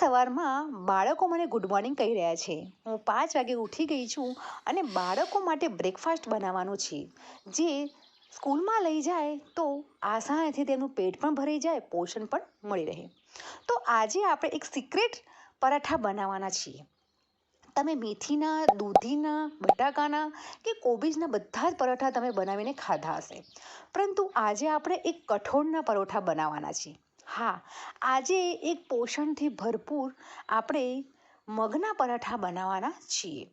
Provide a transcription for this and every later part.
સવારમાં બાળકો મને ગુડ મોર્નિંગ કહી રહ્યા છે. હું પાંચ વાગે ઉઠી ગઈ છું અને બાળકો માટે બ્રેકફાસ્ટ બનાવવાનું છે. જે સ્કૂલમાં લઈ જાય તો આસાનીથી તેમનું પેટ પણ ભરાઈ જાય, પોષણ પણ મળી રહે. તો આજે આપણે એક સિક્રેટ પરાઠા બનાવવાના છીએ. તમે મેથીના, દૂધીના, બટાકાના કે કોબીજના બધા જ પરોઠા તમે બનાવીને ખાધા હશે. પરંતુ આજે આપણે એક કઠોળના પરોઠા બનાવવાના છીએ. હા, આજે એક પોષણથી ભરપૂર આપણે મગના પરાઠા બનાવવાના છીએ.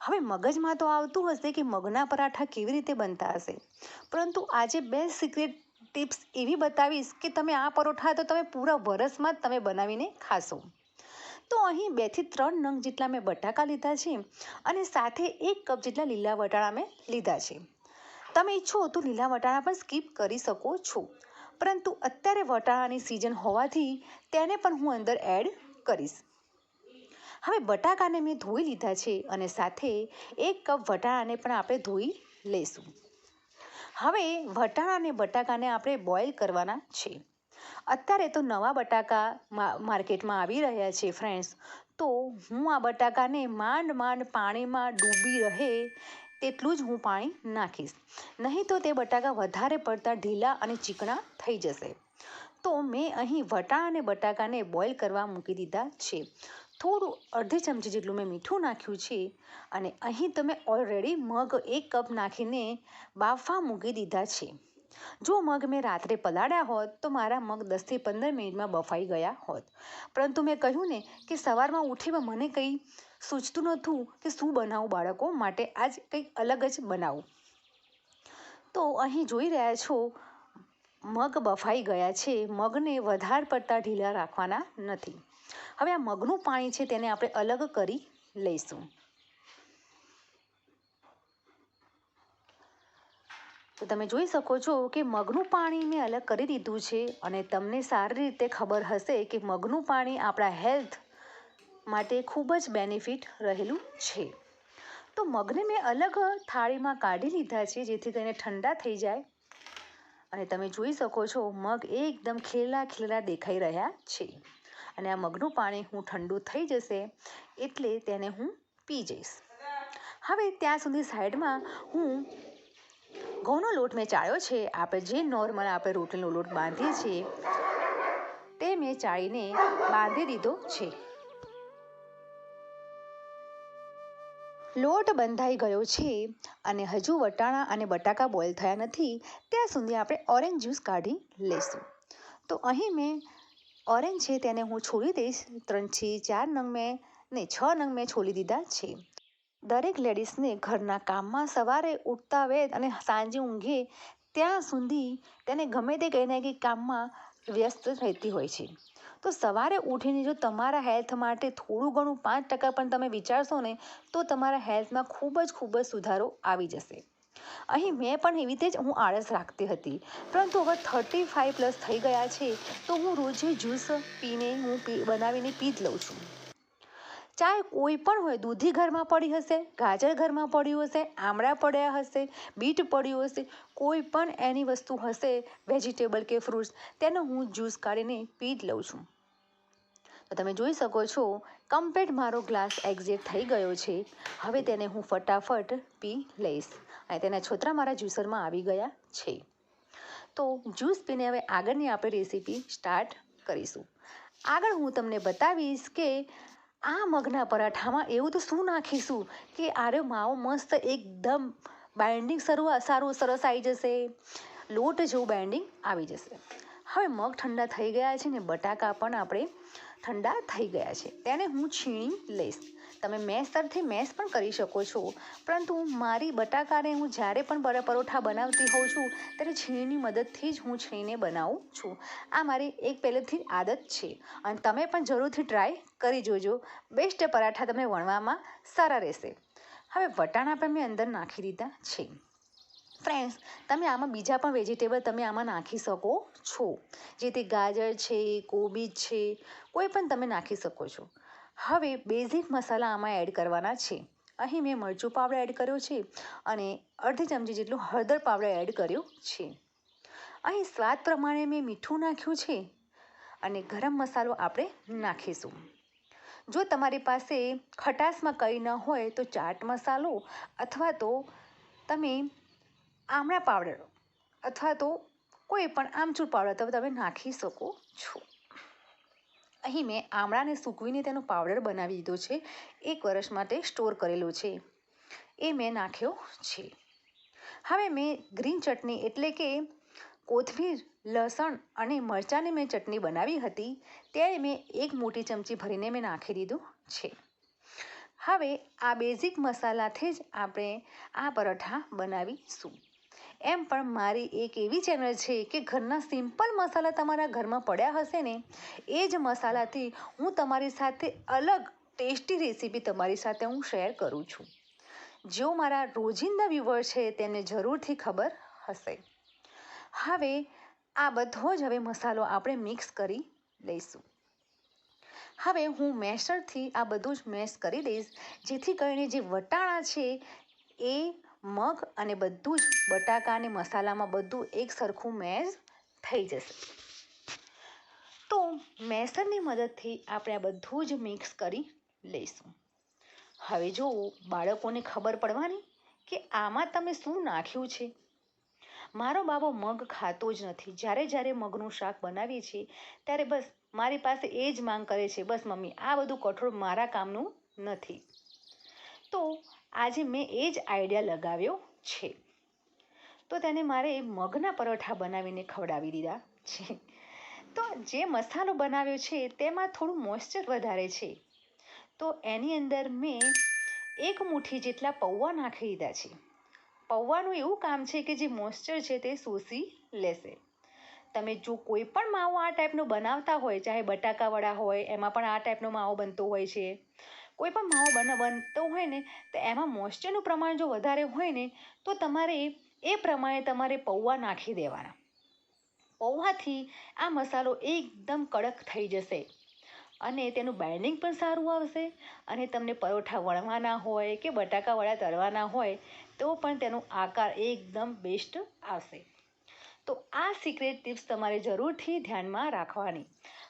હવે મગજમાં તો આવતું હશે કે મગના પરાઠા કેવી રીતે બનતા હશે. પરંતુ આજે બે સિક્રેટ ટિપ્સ એવી બતાવીશ કે તમે આ પરોઠા તો તમે પૂરા વરસમાં જ તમે બનાવીને ખાશો. તો અહીં બેથી ત્રણ નંગ જેટલા મેં બટાકા લીધા છે અને સાથે એક કપ જેટલા લીલા વટાણા મેં લીધા છે. તમે ઈચ્છો તો લીલા વટાણા પણ સ્કીપ કરી શકો છો. પરંતુ અત્યારે વટાણાની સિઝન હોવાથી તેને પણ હું અંદર એડ કરીશ. હવે બટાકાને મેં ધોઈ લીધા છે અને સાથે એક કપ વટાણાને પણ આપણે ધોઈ લઈશું. હવે વટાણા અને બટાકાને આપણે બોઇલ કરવાના છે. અત્યારે તો નવા બટાકા માર્કેટમાં આવી રહ્યા છે ફ્રેન્ડ્સ તો હું આ બટાકાને માંડ માંડ પાણીમાં ડૂબી રહે તેટલું જ હું પાણી નાખીશ. નહીં તો તે બટાકા વધારે પડતા ઢીલા અને ચીકણા થઈ જશે. તો મેં અહીં વટાણા અને બટાકાને બોઇલ કરવા મૂકી દીધા છે. થોડું અડધી ચમચી જેટલું મેં મીઠું નાખ્યું છે અને અહીં તમે ઓલરેડી મગ એક કપ નાખીને બાફવા મૂકી દીધા છે. જો મગ મેં રાત્રે પલાળ્યા હોત, તો મારા મગ દસથી પંદર મિનિટમાં બફાઈ ગયા હોત. પરંતુ મેં કહ્યું ને કે સવારમાં ઉઠીમાં મને કંઈ સૂચતું નહોતું કે શું બનાવું બાળકો માટે, આજ કંઈક અલગ જ બનાવું. તો અહીં જોઈ રહ્યા છો, મગ બફાઈ ગયા છે, મગને વધારે પડતા ઢીલા રાખવાના નથી. હવે આ મગનું પાણી છે તેને આપણે અલગ કરી લઈશું. તો તમે જોઈ શકો છો કે મગનું પાણી મેં અલગ કરી દીધું છે અને તમને સારી રીતે ખબર હશે કે મગનું પાણી આપણા હેલ્થ માટે ખૂબ જ બેનિફિટ રહેલું છે. તો મગને મેં અલગ થાળીમાં કાઢી લીધા છે જેથી તેને ઠંડા થઈ જાય. અને તમે જોઈ શકો છો મગ એકદમ ખીલા ખીલા દેખાઈ રહ્યા છે. અને આ મગનું પાણી હું ઠંડુ થઈ જશે એટલે તેને હું પી જઈશ. હવે ત્યાં સુધી સાઈડમાં હું ઘઉંનો લોટ મેં ચાળ્યો છે. આપણે જે નોર્મલ આપણે રોટલીનો લોટ બાંધીએ છીએ, તે મેં ચાળીને બાંધી દીધો છે. લોટ બંધાઈ ગયો છે અને હજુ વટાણા અને બટાકા બોઇલ થયા નથી. ત્યાં સુધી આપણે ઓરેન્જ જ્યુસ કાઢી લઈશું તો અહીં મેં ઓરેન્જ છે તેને હું છોડી દઈશ. ત્રણથી ચાર નંગ મેં ને છ નંગ મેં છોડી દીધા છે. દરેક લેડીઝને ઘરના કામમાં સવારે ઉઠતા વેત અને સાંજે ઊંઘે ત્યાં સુધી તેને ગમે તે કંઈ ને કંઈ કામમાં વ્યસ્ત રહેતી હોય છે. તો સવારે ઉઠીને જો તમારા હેલ્થ માટે થોડું ઘણું પાંચ ટકા પણ તમે વિચારશો ને, તો તમારા હેલ્થમાં ખૂબ જ ખૂબ જ સુધારો આવી જશે. અહીં મેં પણ એવી રીતે જ હું આળસ રાખતી હતી. પરંતુ હવે થર્ટી ફાઇવ પ્લસ થઈ ગયા છે, તો હું રોજે જ્યુસ પીને, હું પી બનાવીને પી જ લઉં છું. ચાહે કોઈ પણ હોય, દૂધી ઘરમાં પડી હશે, ગાજર ઘરમાં પડ્યું હશે, આમળા પડ્યા હશે, બીટ પડ્યું હશે, કોઈ પણ એની વસ્તુ હશે વેજીટેબલ કે ફ્રૂટ્સ તેનો હું જ્યુસ કાઢીને પી જ લઉં છું. તો તમે જોઈ શકો છો કમ્પ્લીટ મારો ગ્લાસ એક્ઝેટ થઈ ગયો છે. હવે તેને હું ફટાફટ પી લઈશ. અને તેના છોતરા મારા જ્યુસરમાં આવી ગયા છે. તો જ્યુસ પીને હવે આગળની આપણે રેસીપી સ્ટાર્ટ કરીશું. આગળ હું તમને બતાવીશ કે આ મગના પરાઠામાં એવું તો શું નાખીશું કે આરે માવો મસ્ત એકદમ બાઇન્ડિંગ શરૂ સારું સરસ આવી જશે. લોટ જેવું બાઇન્ડિંગ આવી જશે. હવે મગ ઠંડા થઈ ગયા છે ને બટાકા પણ આપણે ઠંડા થઈ ગયા છે. તેને હું છીણી લઈશ. તમે મેસ તરફથી મેસ પણ કરી શકો છો. પરંતુ મારી બટાકાને હું જ્યારે પણ પરોઠા બનાવતી હોઉં છું, ત્યારે છીણીની મદદથી જ હું છીણીને બનાવું છું. આ મારી એક પહેલેથી આદત છે. અને તમે પણ જરૂરથી ટ્રાય કરી જોજો. બેસ્ટ પરાઠા તમને વણવામાં સારા રહેશે. હવે વટાણા પણ મેં અંદર નાખી દીધા છે. ફ્રેન્ડ્સ તમે આમાં બીજા પણ વેજીટેબલ તમે આમાં નાખી શકો છો. જેથી ગાજર છે કોબીજ છે, કોઈ પણ તમે નાખી શકો છો. હવે બેઝિક મસાલા આમાં એડ કરવાના છે. અહીં મેં મરચું પાવડર એડ કર્યો છે અને અડધી ચમચી જેટલું હળદર પાવડર એડ કર્યો છે. અહીં સ્વાદ પ્રમાણે મેં મીઠું નાખ્યું છે અને ગરમ મસાલો આપણે નાખીશું. જો તમારી પાસે ખટાશમાં કંઈ ન હોય તો ચાટ મસાલો અથવા તો તમે આમળા પાવડર અથવા તો કોઈ પણ આમચૂર પાવડર તો તમે નાખી શકો છો. અહીં મેં આમળાને સૂકવીને તેનો પાવડર બનાવી દીધો છે. એક વર્ષ માટે સ્ટોર કરેલો છે. એ મેં નાખ્યો છે. હવે મેં ગ્રીન ચટણી એટલે કે કોથમીર, લસણ અને મરચાંની મેં ચટણી બનાવી હતી. ત્યારે મેં એક મોટી ચમચી ભરીને મેં નાખી દીધું છે. હવે આ બેઝિક મસાલાથી જ આપણે આ પરોઠા બનાવીશું. એમ પણ મારી એક એવી ચેનલ છે કે ઘરના સિમ્પલ મસાલા તમારા ઘરમાં પડ્યા હશે ને, એ જ મસાલાથી હું તમારી સાથે અલગ ટેસ્ટી રેસીપી તમારી સાથે હું શેર કરું છું. જેઓ મારા રોજિંદા વ્યૂવર છે તેમને જરૂરથી ખબર હશે. હવે આ બધો જ હવે મસાલો આપણે મિક્સ કરી લઈશું. હવે હું મેશરથી આ બધું જ મેશ કરી દઈશ, જેથી કરીને જે વટાણા છે એ મગ અને બધું જ બટાકા અને મસાલામાં બધું એક સરખું મેશ થઈ જશે. તો મેસરની મદદથી આપણે આ બધું જ મિક્સ કરી લઈશું. હવે જો બાળકોને ખબર પડવાની કે આમાં તમે શું નાખ્યું છે? મારો બાબો મગ ખાતો જ નથી. જ્યારે જ્યારે મગનું શાક બનાવીએ છીએ, ત્યારે બસ મારી પાસે એ જ માંગ કરે છે. બસ મમ્મી, આ બધું કઠોળ મારા કામનું નથી. તો આજે મેં એ જ આઈડિયા લગાવ્યો છે. તો તેને મારે મગના પરોઠા બનાવીને ખવડાવી દીધા છે. તો જે મસાલો બનાવ્યો છે તેમાં થોડું મોઇશ્ચર વધારે છે. તો એની અંદર મેં એક મુઠ્ઠી જેટલા પૌવા નાખી દીધા છે. પૌવાનું એવું કામ છે કે જે મોઇશ્ચર છે તે શોષી લેશે. તમે જો કોઈ પણ માવો આ ટાઈપનો બનાવતા હોય, ચાહે બટાકાવડા હોય, એમાં પણ આ ટાઈપનો માવો બનતો હોય છે. કોઈ પણ માવો બન, બનતો હોય ને, તો એમાં મોઇસ્ચરનું પ્રમાણ જો વધારે હોય ને, તો તમારે એ પ્રમાણે તમારે પૌવા નાખી દેવાના. પૌવાથી આ મસાલો એકદમ કડક થઈ જશે અને તેનું બાઇન્ડિંગ પણ સારું આવશે અને તમને પરોઠા વણવાના હોય કે બટાકા વડા તળવાના હોય, તો પણ તેનો આકાર એકદમ બેસ્ટ આવશે. તો આ સિક્રેટ ટિપ્સ તમારે જરૂરથી ધ્યાનમાં રાખવાની.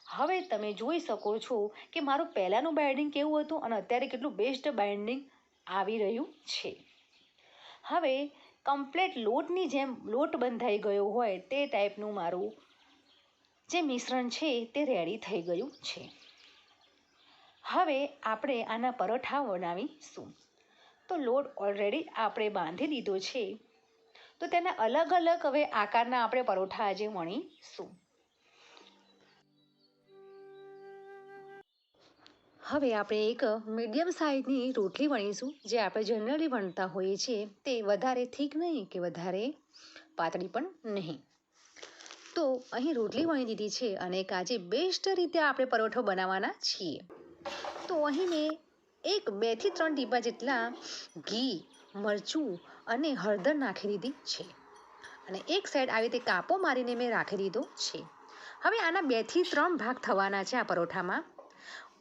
હવે તમે જોઈ શકો છો કે મારું પહેલાંનું બાઇન્ડિંગ કેવું હતું અને અત્યારે કેટલું બેસ્ટ બાઇન્ડિંગ આવી રહ્યું છે. હવે કમ્પ્લેટ લોટની જેમ લોટ બંધાઈ ગયો હોય તે ટાઈપનું મારું જે મિશ્રણ છે તે રેડી થઈ ગયું છે. હવે આપણે આના પરોઠા બનાવીશું. તો લોટ ઓલરેડી આપણે બાંધી દીધો છે. તો તેના અલગ અલગ હવે આકારના આપણે પરોઠા આજે વણીશું. હવે આપણે એક મીડિયમ સાઇઝની રોટલી વણીશું, જે આપણે જનરલી વણતા હોઈએ છીએ. તે વધારે થીક નહીં કે વધારે પાતળી પણ નહીં. તો અહીં રોટલી વણી દીધી છે અને એક આજે બેસ્ટ રીતે આપણે પરોઠો બનાવવાના છીએ. તો અહીં મેં એક બેથી ત્રણ ટીપા જેટલા ઘી, મરચું અને હળદર નાખી દીધી છે. અને એક સાઈડ આવી રીતે કાપો મારીને મેં રાખી દીધો છે. હવે આના બેથી ત્રણ ભાગ થવાના છે આ પરોઠામાં.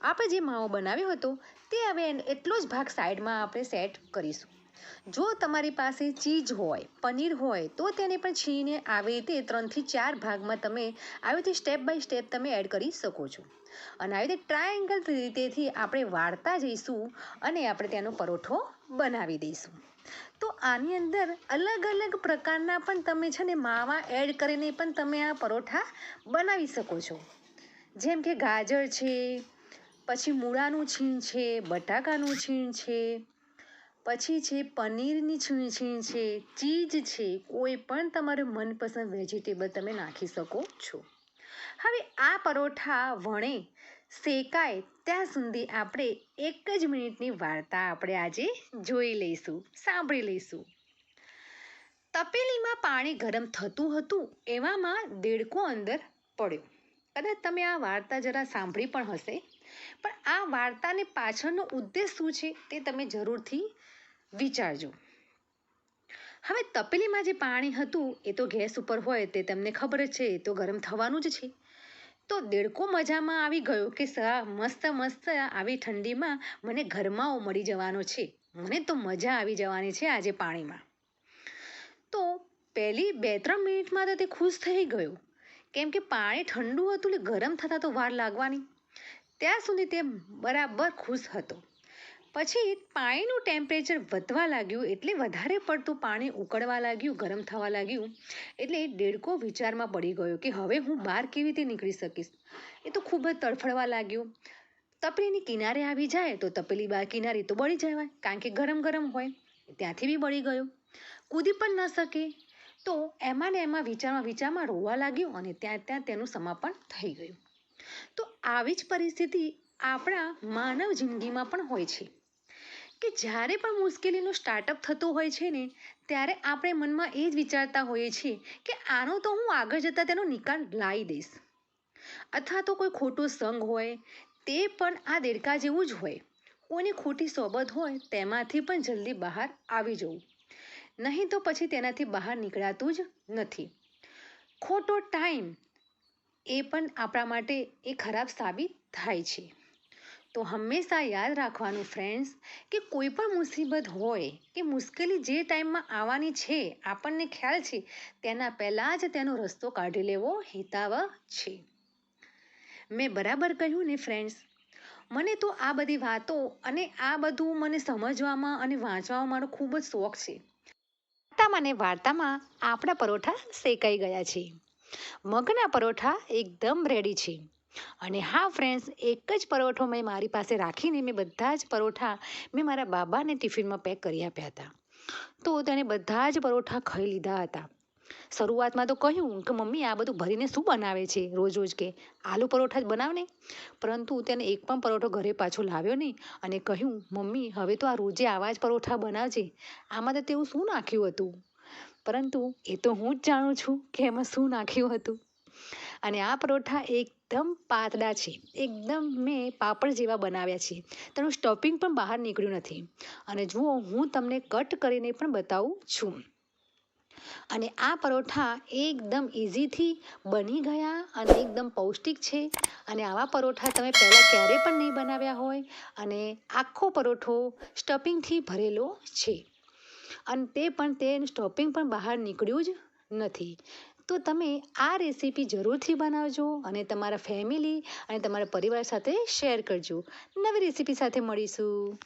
આપણે જે માવો બનાવ્યો હતો, તે હવે એટલો જ ભાગ સાઈડમાં આપણે સેટ કરીશું. જો તમારી પાસે ચીજ હોય, પનીર હોય, તો તેને પણ છીણીને આવી રીતે ત્રણથી ચાર ભાગમાં તમે આવી રીતે સ્ટેપ બાય સ્ટેપ તમે એડ કરી શકો છો. અને આવી રીતે ટ્રાયેંગલ રીતેથી આપણે વાળતા જઈશું અને આપણે તેનો પરોઠો બનાવી દઈશું. તો આની અંદર અલગ અલગ પ્રકારના પણ તમે છે ને માવા એડ કરીને પણ તમે આ પરોઠા બનાવી શકો છો. જેમ કે ગાજર છે પછી મૂળાનું છીણ છે, બટાકાનું છીણ છે, પછી છે પનીરની છીણ છીણ છે ચીજ છે. કોઈ પણ તમારું મનપસંદ વેજીટેબલ તમે નાખી શકો છો. હવે આ પરોઠા વણે, શેકાય ત્યાં સુધી આપણે એક જ મિનિટની વાર્તા આપણે આજે જોઈ લઈશું, સાંભળી લઈશું. તપેલીમાં પાણી ગરમ થતું હતું, એવામાં દેડકો અંદર પડ્યો. કદાચ તમે આ વાર્તા જરા સાંભળી પણ હશે. પણ આ વાર્તાની પાછળનો ઉદ્દેશ શું છે તે તમે જરૂરથી વિચારજો. હવે તપેલીમાં જે પાણી હતું એ તો ગેસ ઉપર હોય તે તમને ખબર છે, એ તો ગરમ થવાનું જ છે. તો દેડકો મજામાં આવી ગયો કે સા મસ્ત મસ્ત આવી ઠંડીમાં મને ઘરમાં મળી જવાનો છે. મને તો મજા આવી જવાની છે આજે પાણીમાં. તો પહેલી બે ત્રણ મિનિટમાં તો તે ખુશ થઈ ગયો. કેમ કે પાણી ઠંડુ હતું એટલે ગરમ થતાં તો વાર લાગવાની. ત્યાં સુધી તે બરાબર ખુશ હતો. પછી પાણીનું ટેમ્પરેચર વધવા લાગ્યું એટલે વધારે પડતું પાણી ઉકળવા લાગ્યું, ગરમ થવા લાગ્યું એટલે દેડકો વિચારમાં પડી ગયો કે હવે હું બહાર કેવી રીતે નીકળી શકીશ. એ તો ખૂબ જ તડફડવા લાગ્યો. તપેલીની કિનારે આવી જાય તો તપેલી બહાર કિનારે તો બળી જવાય, કારણ કે ગરમ ગરમ હોય, ત્યાંથી બી બળી ગયો. કૂદી પણ ન શકે. તો એમાં ને એમાં વિચારમાં વિચારમાં રોવા લાગ્યું અને ત્યાં ત્યાં તેનું સમાપન થઈ ગયું. તો આવી જ પરિસ્થિતિ આપણા માનવ જિંદગીમાં પણ હોય છે. કે જ્યારે પણ મુશ્કેલીનું સ્ટાર્ટઅપ થતું હોય છે ને, ત્યારે આપણે મનમાં એ જ વિચારતા હોઈએ છીએ કે આનો તો હું આગળ જતાં તેનો નિકાલ લાવી દઈશ. અથવા તો કોઈ ખોટો સંગ હોય, તે પણ આ દેડકા જેવું જ હોય. કોઈની ખોટી સોબત હોય, તેમાંથી પણ જલ્દી બહાર આવી જવું. નહીં તો પછી તેનાથી બહાર નીકળાતું જ નથી. ખોટો ટાઈમ એ પણ આપણા માટે એ ખરાબ સાબિત થાય છે. તો હંમેશા યાદ રાખવાનું ફ્રેન્ડ્સ કે કોઈ પણ મુસીબત હોય, કે મુશ્કેલી જે ટાઈમમાં આવવાની છે, આપણને ખ્યાલ છે, તેના પહેલાં જ તેનો રસ્તો કાઢી લેવો હિતાવ છે. મેં બરાબર કહ્યું ને ફ્રેન્ડ્સ મને તો આ બધી વાતો અને આ બધું મને સમજવામાં અને વાંચવામાં મારો ખૂબ જ શોખ છે. વાર્તામાં ને વાર્તામાં આપણા પરોઠા શેકાઈ ગયા છે. મગના પરોઠા એકદમ રેડી છે. અને હા ફ્રેન્ડ્સ એક જ પરોઠો મેં મારી પાસે રાખીને મેં બધા જ પરોઠા મેં મારા બાબાને ટિફિનમાં પેક કરી આપ્યા હતા. તો તેણે બધા જ પરોઠા ખાઈ લીધા હતા. શરૂઆતમાં તો કહ્યું કે, મમ્મી, આ બધું ભરીને શું બનાવે છે? રોજ રોજ કે આલુ પરોઠા જ બનાવને પરંતુ તેને એક પણ પરોઠો ઘરે પાછો લાવ્યો નહીં અને કહ્યું, મમ્મી, હવે તો આ રોજે આવા જ પરોઠા બનાવજે. આમાં તો તેવું શું નાખ્યું હતું? પરંતુ એ તો હું જ જાણું છું કે એમાં શું નાખ્યું હતું. અને આ પરોઠા એકદમ પાતળા છે. એકદમ મેં પાપડ જેવા બનાવ્યા છે. તેનું સ્ટફિંગ પણ બહાર નીકળ્યું નથી. અને જુઓ, હું તમને કટ કરીને પણ બતાવું છું. અને આ પરોઠા એકદમ ઇઝીથી બની ગયા અને એકદમ પૌષ્ટિક છે. અને આવા પરોઠા તમે પહેલાં ક્યારે પણ નહીં બનાવ્યા હોય. અને આખો પરોઠો સ્ટફિંગથી ભરેલો છે. અને તે પણ તેનું સ્ટોપિંગ પણ બહાર નીકળ્યું જ નથી. તો તમે આ રેસીપી જરૂરથી બનાવજો અને તમારા ફેમિલી અને તમારા પરિવાર સાથે શેર કરજો. નવી રેસીપી સાથે મળીશું.